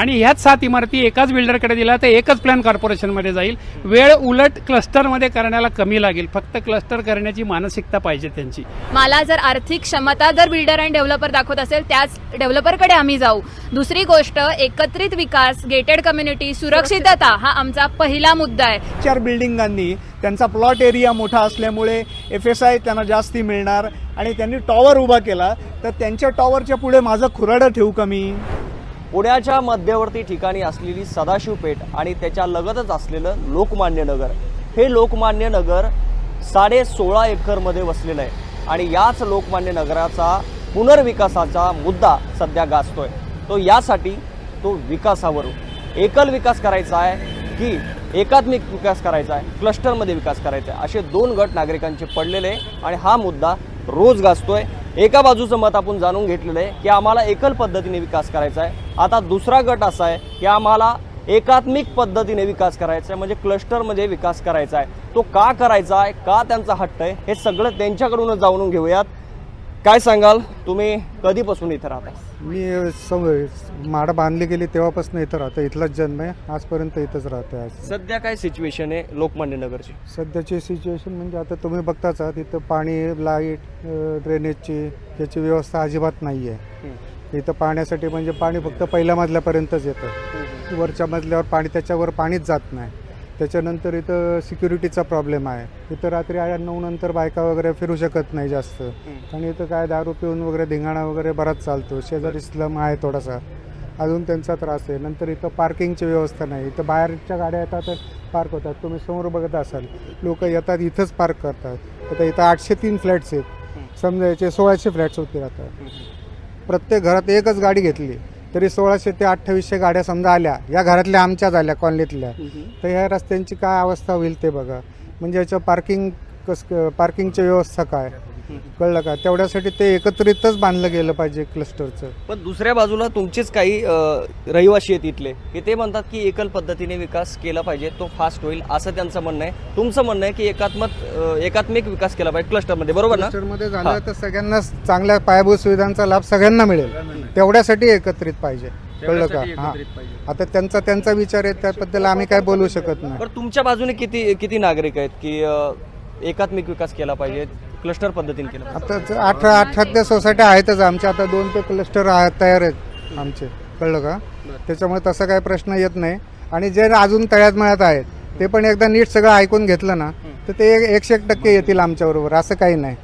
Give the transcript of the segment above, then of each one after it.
आणि ह्याच सात इमारती एकाच बिल्डरकडे दिला तर एकच प्लॅन कॉर्पोरेशनमध्ये जाईल. वेळ उलट क्लस्टरमध्ये करण्याला कमी लागेल. फक्त क्लस्टर करण्याची मानसिकता पाहिजे त्यांची. मला जर आर्थिक क्षमता जर बिल्डर आणि डेव्हलपर दाखवत असेल त्याच डेव्हलपरकडे आम्ही जाऊ. दुसरी गोष्ट एकत्रित विकास गेटेड कम्युनिटी सुरक्षितता हा आमचा पहिला मुद्दा आहे. चार बिल्डिंगांनी त्यांचा प्लॉट एरिया मोठा असल्यामुळे एफ एस आय त्यांना जास्ती मिळणार आणि त्यांनी टॉवर उभा केला तर त्यांच्या टॉवरच्या पुढे माझं खुराडं ठेवू का मी? पुण्याच्या मध्यवर्ती ठिकाणी असलेली सदाशिवपेठ आणि त्याच्या लगतच असलेलं लोकमान्य नगर. हे लोकमान्य नगर साडे सोळा एकरमध्ये वसलेलं आहे आणि याच लोकमान्य नगराचा पुनर्विकासाचा मुद्दा सध्या गाजतोय. तो यासाठी तो विकासावरून. एकल विकास करायचा आहे की एकात्मिक विकास करायचा आहे क्लस्टरमध्ये विकास करायचा आहे असे दोन गट नागरिकांचे पडलेले आहे आणि हा मुद्दा रोज गाजतोय. एका बाजूचं मत आपण जाणून घेतलेलं आहे की आम्हाला एकल पद्धतीने विकास करायचा आहे. आता दुसरा गट असा आहे की आम्हाला एकात्मिक पद्धतीने विकास करायचा आहे म्हणजे क्लस्टरमध्ये विकास करायचा आहे. तो का करायचा आहे का त्यांचा हट्ट आहे हे सगळं त्यांच्याकडूनच जाणून घेऊयात. काय सांगाल? तुम्ही कधीपासून इथं राहता? मी सम माड बांधली गेली तेव्हापासून इथं राहतो. इथलाच जन्म आहे. आजपर्यंत इथंच राहतो आज. सध्या काय सिच्युएशन आहे लोकमान्य नगरची? सध्याची सिच्युएशन म्हणजे आता तुम्ही बघताच आहात इथं पाणी लाइट ड्रेनेजची याची व्यवस्था अजिबात नाही आहे. इथं पाण्यासाठी म्हणजे पाणी फक्त पहिल्या मजल्यापर्यंतच येतं. वरच्या मजल्यावर पाणी त्याच्यावर पाणीच जात नाही. त्याच्यानंतर इथं सिक्युरिटीचा प्रॉब्लेम आहे. इथं रात्री नऊ नंतर बायका वगैरे फिरू शकत नाही जास्त. आणि इथं काय दारू पिऊन वगैरे धिंगाणा वगैरे बराच चालतो. शेजारी स्लम आहे थोडासा. अजून त्यांचा त्रास आहे. नंतर इथं पार्किंगची व्यवस्था नाही. इथं बाहेरच्या गाड्या येतात तर पार्क होतात. तुम्ही समोर बघत असाल. लोक येतात इथंच पार्क करतात. आता इथं आठशे तीन फ्लॅट्स आहेत. समजा याचे सोळाशे फ्लॅट्स होते राहतात प्रत्येक घरात एकच गाडी घेतली. तरी सोळाशे ते अठ्ठावीसशे गाड्या समजा आल्या या घरातल्या आमच्याच आल्या कॉलनीतल्या. तर ह्या रस्त्यांची काय अवस्था होईल ते बघा. म्हणजे याचं पार्किंग कस पार्किंगची व्यवस्था काय? कळलं का? तेवढ्यासाठी ते एकत्रितच बांधलं गेलं पाहिजे क्लस्टरचं पण दुसऱ्या बाजूला तुमचेच काही अ, रहिवासी आहेत इथले की ते म्हणतात की एकल पद्धतीने विकास केला पाहिजे तो फास्ट होईल असं त्यांचं म्हणणं आहे. तुमचं म्हणणं आहे की एकात्मक अ, एकात्मिक विकास केला पाहिजे क्लस्टरमध्ये बरोबर ना? क्लस्टरमध्ये झालं तर सगळ्यांना चांगल्या पायाभूत सुविधांचा लाभ सगळ्यांना मिळेल. तेवढ्यासाठी एकत्रित पाहिजे. कळलं का? हा. आता त्यांचा त्यांचा विचार आहे त्याबद्दल आम्ही काय बोलू शकत नाही. बरं तुमच्या बाजूने किती किती नागरिक आहेत की अ, एकात्मिक विकास केला पाहिजे? क्लस्टर पद्धतीने केला? आता अठरा अठरातल्या सोसायट्या आहेतच आमच्या. आता दोन ते क्लस्टर तयार आहेत आमचे. कळलं का? त्याच्यामुळे तसा काही प्रश्न येत नाही. आणि जे अजून तळ्यात मळ्यात आहेत ते पण एकदा नीट सगळं ऐकून घेतलं ना तर ते एक- एकशे एक टक्के येतील आमच्याबरोबर असं काही नाही.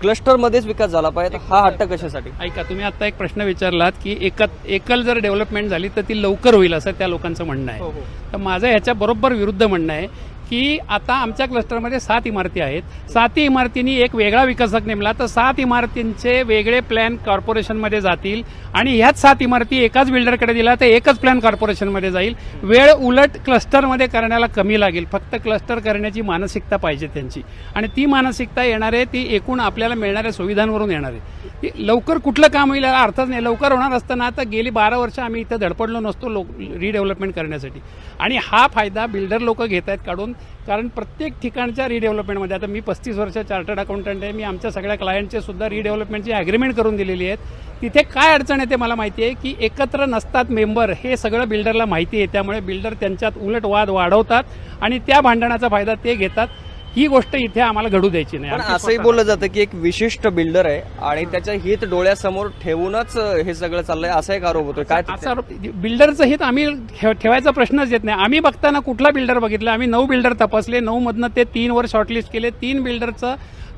क्लस्टरमध्येच विकास झाला पाहिजे. हा हट्ट कशासाठी? ऐका तुम्ही आता एक प्रश्न विचारलात की एकत एकल जर डेव्हलपमेंट झाली तर ती लवकर होईल असं त्या लोकांचं म्हणणं आहे. तर माझं ह्याच्या बरोबर विरुद्ध म्हणणं आहे की आता आमच्या क्लस्टरमध्ये सात इमारती आहेत. सातही इमारतींनी एक वेगळा विकसक नेमला. तर सात इमारतींचे वेगळे प्लॅन कॉर्पोरेशनमध्ये जातील आणि ह्याच सात इमारती एकाच बिल्डरकडे दिला तर एकच प्लॅन कॉर्पोरेशनमध्ये जाईल. वेळ उलट क्लस्टरमध्ये करण्याला कमी लागेल. फक्त क्लस्टर करण्याची मानसिकता पाहिजे त्यांची. आणि ती मानसिकता येणार आहे ती एकूण आपल्याला मिळणाऱ्या सुविधांवरून येणार आहे. ती लवकर कुठलं काम होईल याला अर्थच नाही. लवकर होणार असताना आता गेली बारा वर्ष आम्ही इथं धडपडलो नसतो लोक रिडेव्हलपमेंट करण्यासाठी. आणि हा फायदा बिल्डर लोक घेत आहेत काढून कारण प्रत्येक ठिकाणच्या रिडेव्हलपमेंटमध्ये आता मी पस्तीस वर्ष चार्टर्ड अकाउंटंट आहे मी आमच्या सगळ्या क्लायंटचे सुद्धा रिडेव्हलपमेंटची ॲग्रीमेंट करून दिलेली आहेत. तिथे काय अडचण येते मला माहिती आहे की एकत्र नसतात मेंबर हे सगळं बिल्डरला माहिती आहे त्यामुळे बिल्डर त्यांच्यात उलट वाद वाढवतात आणि त्या भांडणाचा फायदा ते घेतात. ही गोष्ट इथे आम्हाला घडू द्यायची नाही. पण असंही बोललं जातं की एक विशिष्ट बिल्डर आहे आणि त्याचं हित डोळ्यासमोर ठेवूनच हे सगळं चाललंय. असा एक आरोप होतोय. काय असा बिल्डरचं हित आम्ही ठेव- ठेवायचा प्रश्नच येत नाही. आम्ही बघताना कुठला बिल्डर बघितला? आम्ही नऊ बिल्डर तपासले. नऊ मधनं ते तीन वर शॉर्टलिस्ट केले. तीन बिल्डरचं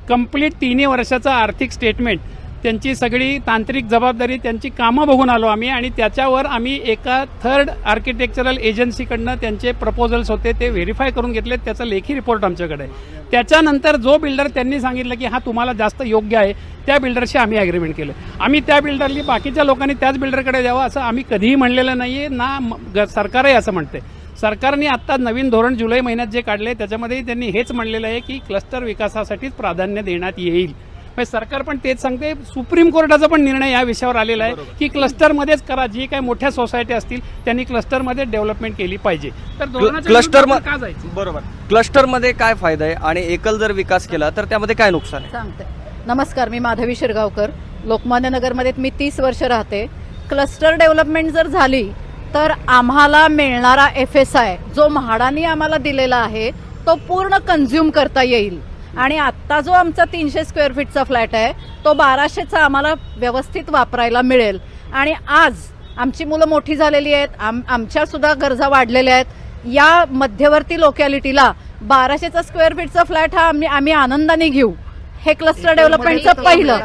कंप्लीट तिन्ही वर्षाचं आर्थिक स्टेटमेंट त्यांची सगळी तांत्रिक जबाबदारी त्यांची कामं बघून आलो आम्ही आणि त्याच्यावर आम्ही एका थर्ड आर्किटेक्चरल एजन्सीकडनं त्यांचे प्रपोजल्स होते ते व्हेरीफाय करून घेतले. त्याचा लेखी रिपोर्ट आमच्याकडे त्याच्यानंतर जो बिल्डर त्यांनी सांगितलं की हा तुम्हाला जास्त योग्य आहे त्या बिल्डरशी आम्ही अग्रीमेंट केलं. आम्ही त्या बिल्डरली बाकीच्या लोकांनी त्याच बिल्डरकडे द्यावं असं आम्ही कधीही म्हणलेलं नाही आहे ना ग- सरकारही असं म्हणते. सरकारने आता नवीन धोरण जुलै महिन्यात जे काढले त्याच्यामध्येही त्यांनी हेच म्हणलेलं आहे की क्लस्टर विकासासाठीच प्राधान्य देण्यात येईल. म्हणजे सरकार पण तेच सांगते. सुप्रीम कोर्टाचा पण निर्णय या विषयावर आलेला आहे की क्लस्टरमध्येच करा जी काही मोठ्या सोसायटी असतील त्यांनी क्लस्टरमध्ये डेव्हलपमेंट केली पाहिजे. तर क्लस्टर का जायचं? बरोबर. क्लस्टरमध्ये काय फायदा आहे आणि एकल जर विकास केला तर त्यामध्ये काय नुकसान आहे? सांगते. नमस्कार मी माधवी शिरगावकर. लोकमान्य नगरमध्ये मी तीस वर्ष राहते. क्लस्टर डेव्हलपमेंट जर झाली तर आम्हाला मिळणारा एफ एस आय जो म्हाडानी आम्हाला दिलेला आहे तो पूर्ण कन्झ्युम करता येईल. आणि आत्ता जो आमचा तीनशे स्क्वेअर फीटचा फ्लॅट आहे तो बाराशेचा आम्हाला व्यवस्थित वापरायला मिळेल. आणि आज आमची मुलं मोठी झालेली आहेत आम आमच्या सुद्धा गरजा वाढलेल्या आहेत. या मध्यवर्ती लोकॅलिटीला बाराशेचा स्क्वेअर फीटचा फ्लॅट हा आम्ही आम्ही आनंदाने घेऊ. हे क्लस्टर डेव्हलपमेंटचं पहिलं.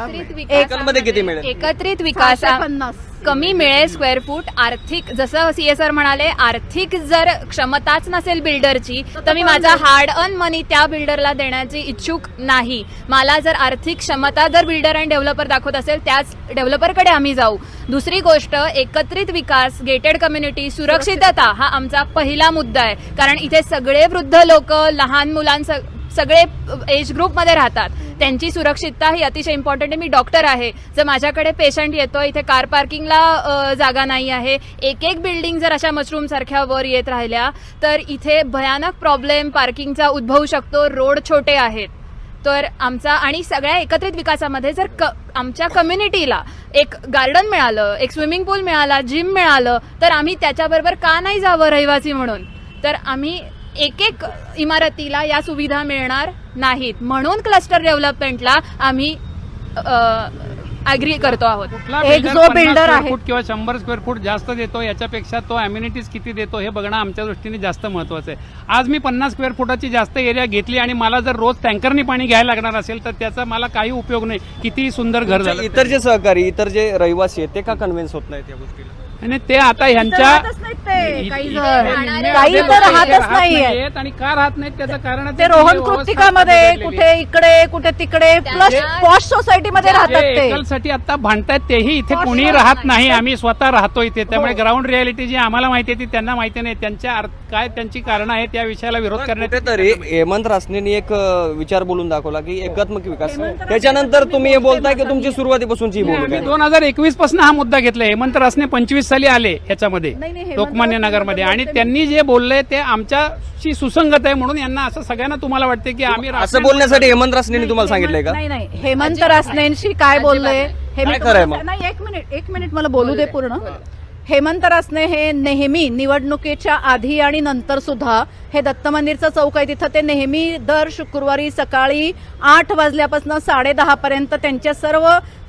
एकत्रित एक विकास- पन्नास. कमी मिळेल स्क्वेअर फूट आर्थिक जसं सीएसआर म्हणाले आर्थिक जर क्षमताच नसेल बिल्डरची तर मी माझा हार्ड अर्न मनी त्या बिल्डरला देण्याची इच्छुक नाही. मला जर आर्थिक क्षमता जर बिल्डर आणि डेव्हलपर दाखवत असेल त्याच डेव्हलपरकडे आम्ही जाऊ. दुसरी गोष्ट एकत्रित विकास गेटेड कम्युनिटी सुरक्षितता हा आमचा पहिला मुद्दा आहे. कारण इथे सगळे वृद्ध लोक लहान मुलांस सगळे एज ग्रुपमध्ये राहतात. त्यांची सुरक्षितता ही अतिशय इम्पॉर्टंट आहे. मी डॉक्टर आहे. जर माझ्याकडे पेशंट येतो इथे कार पार्किंगला जागा नाही आहे. एक एक बिल्डिंग जर अशा मशरूम सारख्या वर येत राहिल्या तर इथे भयानक प्रॉब्लेम पार्किंगचा उद्भवू शकतो. रोड छोटे आहेत. तर आमचा आणि सगळ्या एकत्रित विकासामध्ये जर क, आमच्या कम्युनिटीला एक गार्डन मिळालं एक स्विमिंग पूल मिळाला जिम मिळालं तर आम्ही त्याच्याबरोबर का नाही जावं रहिवासी म्हणून? तर आम्ही एक एक इमारतीला या सुविधा मिळणार नाहीत. म्हणून क्लस्टर डेव्हलपमेंटला आम्ही अग्री करतो आहोत. एक जो 50 builder square आहे. फूट किंवा शंभर स्क्वेअर फूट जास्त देतो याच्यापेक्षा तो अम्युनिटीज किती देतो हे बघणं आमच्या दृष्टीने जास्त महत्वाचं आहे. आज मी पन्नास स्क्वेअर फुटाची जास्त एरिया घेतली आणि मला जर रोज टँकरनी पाणी घ्यायला लागणार असेल तर त्याचा मला काही उपयोग नाही. किती सुंदर घर झालं इतर जे सहकारी इतर जे रहिवासी आहेत ते का कन्व्हिन्स होत नाहीत या गोष्टीला? आणि ते आता ह्यांच्या काही तर राहतच नाहीये. नाहीयेत. आणि का राहत नाहीत त्याचं कारण ते रोहन कृतिकामध्ये कुठे इकडे कुठे तिकडे प्लस पॉश सोसायटीमध्ये राहतात ते. एकलसाठी आता भांडतायत तेही इथे कोणी नाही. राहत नाही. आम्ही स्वतः राहतो इथे. त्यामुळे हो. ग्राउंड रियालिटी जी आम्हाला माहिती आहे ती त्यांना माहिती नाही. त्यांच्या अर्थ- काय त्यांची कारण आहेत त्या विषयाला विरोध करण्यात कुठेतरी हेमंत रासनेनी एक विचार बोलून दाखवला की एकात्मक विकास. त्याच्यानंतर तुम्ही हे बोलताय की तुमची सुरुवातीपासूनची भूमिका आम्ही आहे. दोन हजार एकवीसपासून हा मुद्दा घेतला हेमंत रासने पंचवीस साली आले हेमंत लोकमान्य रासने नगरमध्ये. आणि त्यांनी जे बोलले ते आमच्याशी सुसंगत आहे म्हणून यांना असं सगळ्यांना तुम्हाला वाटते की आम्ही असं रासने- बोलण्यासाठी हेमंत रासनेनी तुम्हाला सांगितलंय का? नाही नाही हेमंत रासनेंशी काय बोलले हे नाही एक मिनिट एक मिनिट मला बोलू दे पूर्ण. हेमंत रासने हे नेहमी निवडणुकीच्या आधी आणि नंतर सुद्धा हे दत्त मंदिरचं चौक आहे. तिथं ते नेहमी दर शुक्रवारी सकाळी आठ वाजल्यापासून साडेदहा पर्यंत त्यांच्या सर्व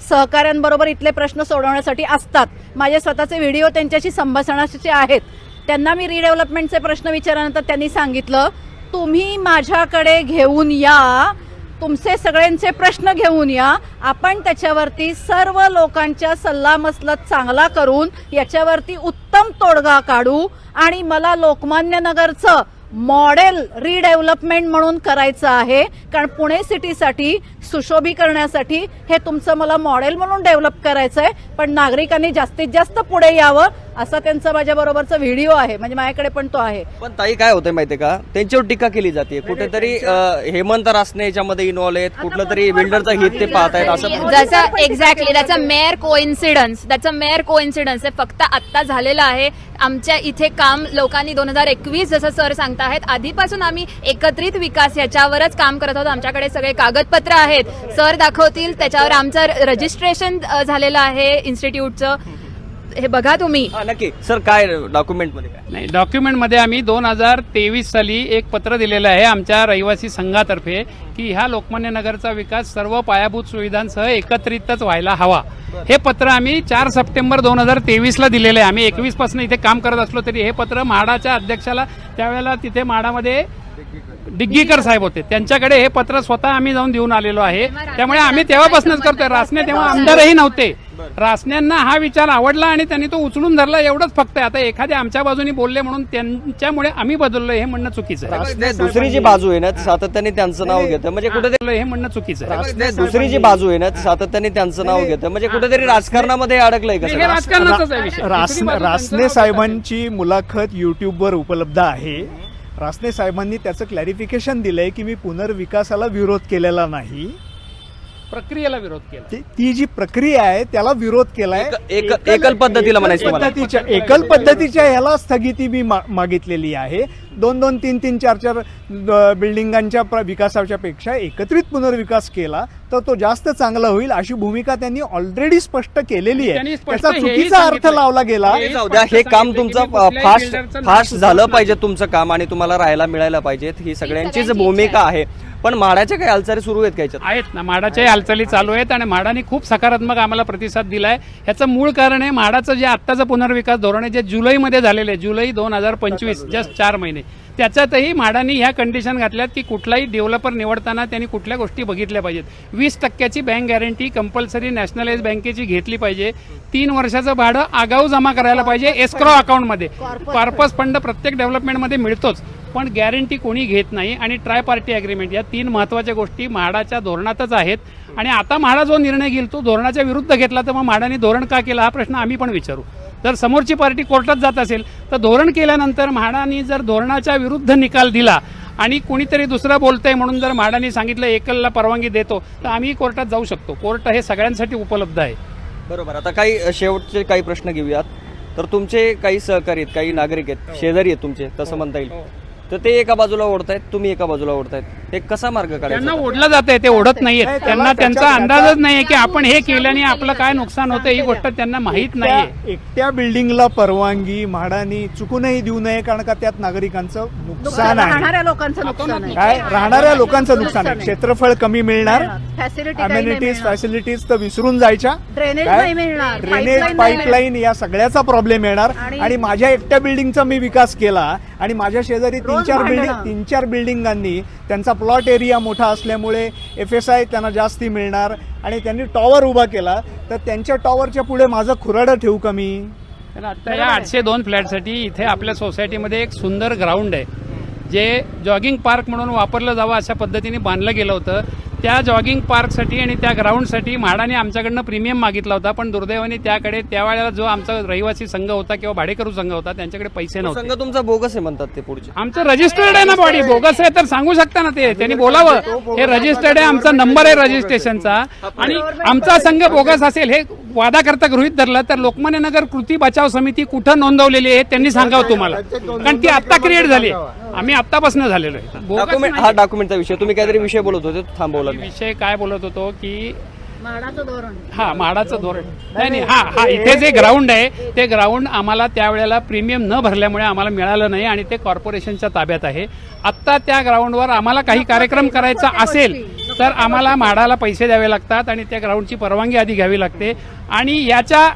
सहकाऱ्यांबरोबर इथले प्रश्न सोडवण्यासाठी असतात. माझे स्वतःचे व्हिडिओ त्यांच्याशी संभाषणाचे आहेत. त्यांना मी रिडेव्हलपमेंटचे प्रश्न विचारल्यानंतर त्यांनी सांगितलं तुम्ही माझ्याकडे घेऊन या तुमचे सगळ्यांचे प्रश्न घेऊन या. आपण त्याच्यावरती सर्व लोकांच्या सल्लामसलत चांगला करून याच्यावरती उत्तम तोडगा काढू. आणि मला लोकमान्य नगरचं मॉडेल रिडेव्हलपमेंट म्हणून करायचं आहे. कारण पुणे सिटीसाठी सुशोभीकरणासाठी हे तुमचं मला मॉडेल म्हणून डेव्हलप करायचं आहे पण नागरिकांनी जास्तीत जास्त पुढे यावं. असा त्यांचा माझ्या बरोबरचा व्हिडिओ आहे. म्हणजे माझ्याकडे पण तो आहे. पण ताई काय होतंय माहितीये का? त्यांच्यावर टीका केली जाते. कुठेतरी अ, हेमंत रासने याच्यामध्ये इन्व्हॉल्व आहेत. कुठलं तरी बिल्डरचं हित ते पाहतायत असं जसं एक्झॅक्टली त्याचा मेअर कोइन्सिडन्स त्याचा मेअर कोइन्सिडन्स हे फक्त आत्ता झालेलं आहे. आमच्या इथे काम लोकांनी दोन हजार एकवीस जसं सर सांगताहेत आधीपासून आम्ही एकत्रित विकास याच्यावरच काम करत होतो आमच्याकडे सगळे कागदपत्र आहेत. सर दाखवतील त्याच्यावर आमचं रजिस्ट्रेशन झालेलं आहे इन्स्टिट्यूटचं. हे बघा तुम्ही. हा, नक्की. सर काय डॉक्युमेंटमध्ये काय? नाही डॉक्युमेंटमध्ये आम्ही दोन हजार तेवीस साली एक पत्र दिलेलं आहे आमच्या रहिवासी संघातर्फे की ह्या लोकमान्य नगरचा विकास सर्व पायाभूत सुविधांसह एकत्रितच व्हायला हवा. हे पत्र आम्ही चार सप्टेंबर दोन हजार तेवीसला दिलेलं आहे. आम्ही एकवीसपासून इथे काम करत असलो तरी हे पत्र म्हाडाच्या अध्यक्षाला त्यावेळेला तिथे म्हाडामध्ये डिग्गीकर साहेब होते. त्यांच्याकडे हे पत्र स्वतः आम्ही जाऊन देऊन आलेलो आहे. त्यामुळे आम्ही तेव्हापासूनच करतोय. रासने तेव्हा आमदारही नव्हते. रासन्यांना हा विचार आवडला आणि त्यांनी तो उचलून धरला एवढंच फक्त आहे. आता एखाद्या आमच्या बाजूनी बोलले म्हणून त्यांच्यामुळे आम्ही बदललो हे म्हणणं चुकीचं आहे. नाही, दुसरी जी बाजू आहे ना सातत्याने त्यांचं नाव घेतं. म्हणजे कुठेतरी हे म्हणणं चुकीचं आहे. दुसरी जी बाजू आहे ना सातत्याने त्यांचं नाव घेतं. म्हणजे कुठेतरी राजकारणामध्ये अडकलंय हे रासने साहेबांची मुलाखत युट्यूबवर उपलब्ध आहे. रासने साहेबांनी त्याचं क्लॅरिफिकेशन दिलंय की मी पुनर्विकासाला विरोध केलेला नाही. प्रक्रियेला विरोध केला. ती- ती जी प्रक्रिया आहे त्याला विरोध केलाय. एक- एक- एकल पद्धतीला म्हणायचं एकल तुम्हाला. पद्धतीच्या एकल पद्धतीच्या ह्याला स्थगिती मी मा- मागितलेली आहे. दोन दोन तीन तीन चार चार अ, बिल्डिंगांच्या प्र- विकासाच्या पेक्षा एकत्रित पुनर्विकास केला तर तो जास्त चांगला होईल अशी भूमिका त्यांनी ऑलरेडी स्पष्ट केलेली त्यांनी आहे स्पष्ट त्याचा हेही चुकीचा अर्थ. लावला गेला. हे जाऊ द्या स्पष्ट हे काम तुमचं कुठल्याही फास्ट फास्ट झालं पाहिजे. तुमचं काम आणि तुम्हाला राहायला मिळायला पाहिजेत ही सगळ्यांचीच सगळ्यांची भूमिका इच्छा आहे. पण माडाच्या काही हालचाली सुरू आहेत का आहेत ना म्हाडाच्याही हालचाली चालू आहेत आणि माडाने खूप सकारात्मक आम्हाला प्रतिसाद दिलाय. ह्याचं मूळ कारण आहे म्हाडाचं जे आत्ताचं पुनर्विकास धोरण आहे जे जुलैमध्ये झालेलं आहे जुलै दोन हजार पंचवीस जस्ट चार महिने. त्याच्यातही म्हाडाने ह्या कंडिशन घातल्यात की कुठलाही डेव्हलपर निवडताना त्यांनी कुठल्या गोष्टी बघितल्या पाहिजेत. वीस टक्क्याची बँक गॅरंटी कंपल्सरी नॅशनलाइज बँकेची घेतली पाहिजे. तीन वर्षाचं भाडं आगाऊ जमा करायला पाहिजे एस्क्रो अकाउंटमध्ये कॉर्पस फंड प्रत्येक डेव्हलपमेंटमध्ये मिळतोच. पण गॅरंटी कोणी घेत नाही आणि ट्राय पार्टी अग्रीमेंट या तीन महत्त्वाच्या गोष्टी म्हाडाच्या धोरणातच आहेत. आणि आता म्हाडा जो निर्णय घेईल तो धोरणाच्या विरुद्ध घेतला तर मग म्हाडाने धोरण का केलं? हा प्रश्न आम्ही पण विचारू. जर समोरची पार्टी कोर्टात जात असेल तर धोरण केल्यानंतर म्हाडाने जर धोरणाच्या विरुद्ध निकाल दिला आणि कोणीतरी दुसरं बोलतंय म्हणून जर म्हाडाने सांगितलं एकलला परवानगी देतो तर आम्ही कोर्टात जाऊ शकतो. कोर्ट हे सगळ्यांसाठी उपलब्ध आहे. बरोबर. आता काही शेवटचे काही प्रश्न घेऊयात. तर तुमचे काही सहकारी आहेत काही नागरिक आहेत शेजारी आहेत तुमचे तसं म्हणता येईल. तर ते एका बाजूला ओढतायत तुम्ही एका बाजूला ओढतायत. ते कसा मार्ग त्यांना काढायचा ओढलं जात आहे ते ओढत नाहीयेत. नाही, त्यांना त्यांचा अंदाजच नाहीये की आपण हे केल्याने आपलं काय नुकसान होतं ही गोष्ट त्यांना माहीत नाहीये. एकट्या एकट्या बिल्डिंगला परवानगी म्हाडानी चुकूनही देऊ नये कारण का त्यात नागरिकांचं नुकसान आहे. राहणाऱ्या लोकांचं नुकसान आहे. काय? राहणाऱ्या लोकांचं नुकसान आहे. क्षेत्रफळ कमी मिळणार फॅसिलिटी अमेनिटीज फॅसिलिटीज तर विसरून जायच्या. ड्रेनेज काय? नाही मिळणार ड्रेनेज pipeline नाही पाईपलाईन या सगळ्याचा प्रॉब्लेम येणार. आणि- आणि माझ्या एकट्या बिल्डिंगचा मी विकास केला आणि माझ्या शेजारी तीन रोज चार. बिल्डिंग तीन चार बिल्डिंगांनी त्यांचा प्लॉट एरिया मोठा असल्यामुळे एफ एस आय त्यांना जास्ती मिळणार आणि त्यांनी टॉवर उभा केला. तर त्यांच्या टॉवरच्या पुढे माझं खुराडं ठेवू का मी? तर आता या आठशे दोन फ्लॅटसाठी इथे आपल्या सोसायटीमध्ये एक सुंदर ग्राउंड आहे. जे जॉगिंग पार्क म्हणून वापरलं जावं अशा पद्धतीने बांधलं गेलं होतं. त्या जॉगिंग पार्कसाठी आणि त्या ग्राउंडसाठी म्हाडाने आमच्याकडनं प्रीमियम मागितला होता. पण दुर्दैवाने त्याकडे त्यावेळेला जो आमचा रहिवासी संघ होता किंवा भाडेकरू संघ होता त्यांच्याकडे पैसे नव्हते. संघ तुमचा बोगस आहे म्हणतात ते पुढचे. आमचं रजिस्टर्ड आहे ना बॉडी बोगस आहे तर सांगू शकता ना ते? त्यांनी बोलावं. हे रजिस्टर्ड आहे आमचा नंबर आहे रजिस्ट्रेशनचा. आणि आमचा संघ बोगस असेल हे वादाकरता गृहित धरलं तर लोकमान्य नगर कृती बचाव समिती कुठं नोंदवलेली आहे त्यांनी सांगावं तुम्हाला. कारण ती आत्ता क्रिएट झाली. आम्ही आत्तापासून झालेलो आहे. हा डॉक्युमेंटचा विषय. तुम्ही काहीतरी विषय बोलत होते थांबवला मी. विषय काय बोलत होतो की हा म्हाडाचं धोरण. नाही नाही हा हा इथे जे ग्राउंड आहे ते ग्राउंड आम्हाला त्यावेळेला प्रीमियम न भरल्यामुळे आम्हाला मिळालं नाही आणि ते कॉर्पोरेशनच्या ताब्यात आहे. आत्ता त्या ग्राउंडवर आम्हाला काही कार्यक्रम करायचा असेल तर आम्हाला माडाला पैसे द्यावे लागतात आणि त्या ग्राउंडची परवानगी आधी घ्यावी लागते. आणि याच्या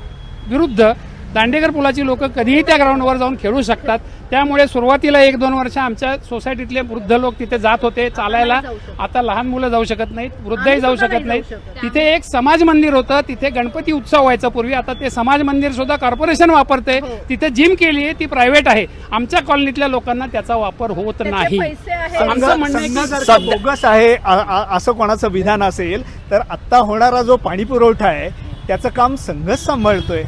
विरुद्ध दांडेकर पुलाची लोक कधीही त्या ग्राउंडवर जाऊन खेळू शकतात. त्यामुळे सुरुवातीला एक दोन वर्ष आमच्या सोसायटीतले वृद्ध लोक तिथे जात होते चालायला. आता लहान मुलं जाऊ शकत नाहीत वृद्धही जाऊ शकत नाहीत. तिथे एक समाज मंदिर होतं तिथे गणपती उत्सव व्हायचा पूर्वी. आता ते समाज मंदिर सुद्धा कॉर्पोरेशन वापरते तिथे जिम केली आहे ती प्रायव्हेट आहे. आमच्या कॉलनीतल्या लोकांना त्याचा वापर होत नाही. आमचं म्हणणं बोगस आहे असं कोणाचं विधान असेल तर आत्ता होणारा जो पाणी पुरवठा आहे त्याचं काम संघच सांभाळतोय.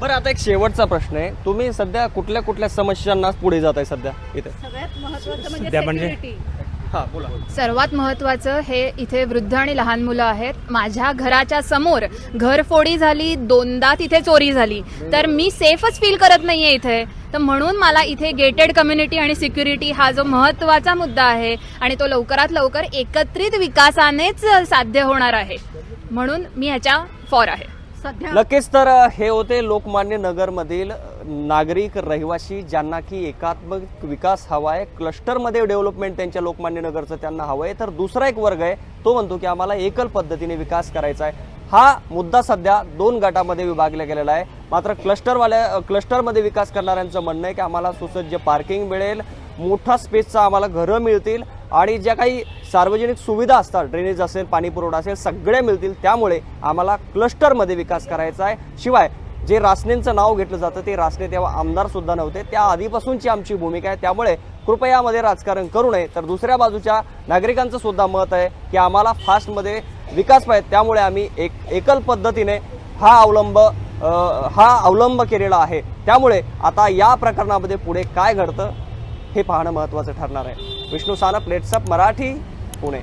बरं आता एक शेवटचा प्रश्न आहे. तुम्ही सध्या कुठल्या कुठल्या समस्यांना पुढे जात आहे सध्या? इथे. सगळ्यात महत्वाचं सध्या म्हणजे म्हणजे- security. हा बोला. सर्वात महत्वाचं हे इथे वृद्ध आणि लहान मुलं आहेत. माझ्या घराच्या समोर घरफोडी झाली दोनदा तिथे चोरी झाली. तर मी सेफच फील करत नाहीये इथे. तर म्हणून मला इथे गेटेड कम्युनिटी आणि सिक्युरिटी हा जो महत्त्वाचा मुद्दा आहे आणि तो लवकरात लवकर एकत्रित विकासानेच साध्य होणार आहे. म्हणून मी ह्याच्या फॉर आहे. नक्कीच तर हे होते लोकमान्य नगरमधील नागरिक रहिवासी ज्यांना की एकात्मक विकास हवा आहे क्लस्टरमध्ये डेव्हलपमेंट त्यांच्या लोकमान्य नगरचं त्यांना हवं आहे तर दुसरा एक वर्ग आहे तो म्हणतो की आम्हाला एकल पद्धतीने विकास करायचा आहे हा मुद्दा सध्या दोन गटामध्ये विभागला गेलेला आहे. मात्र क्लस्टरवाल्या क्लस्टरमध्ये विकास करणाऱ्यांचं म्हणणं आहे की आम्हाला सुसज्ज पार्किंग मिळेल मोठा स्पेसचा आम्हाला घरं मिळतील आणि ज्या काही सार्वजनिक सुविधा असतात ड्रेनेज असेल पाणी पुरवठा असेल सगळे मिळतील. त्यामुळे आम्हाला क्लस्टरमध्ये विकास करायचा आहे. शिवाय जे रासनेंचं नाव घेतलं जातं ते रासने तेव्हा आमदार सुद्धा नव्हते. त्या आधीपासूनची आमची भूमिका आहे. त्यामुळे कृपयामध्ये राजकारण करू नये. तर दुसऱ्या बाजूच्या नागरिकांचं सुद्धा मत आहे की आम्हाला फास्टमध्ये विकास पाहिजे. त्यामुळे आम्ही एक एकल पद्धतीने हा अवलंब हा अवलंब केलेला आहे. त्यामुळे आता या प्रकरणामध्ये पुढे काय घडतं हे पाहणं महत्त्वाचं ठरणार आहे. विष्णू सानप लेट्सअप मराठी पुणे.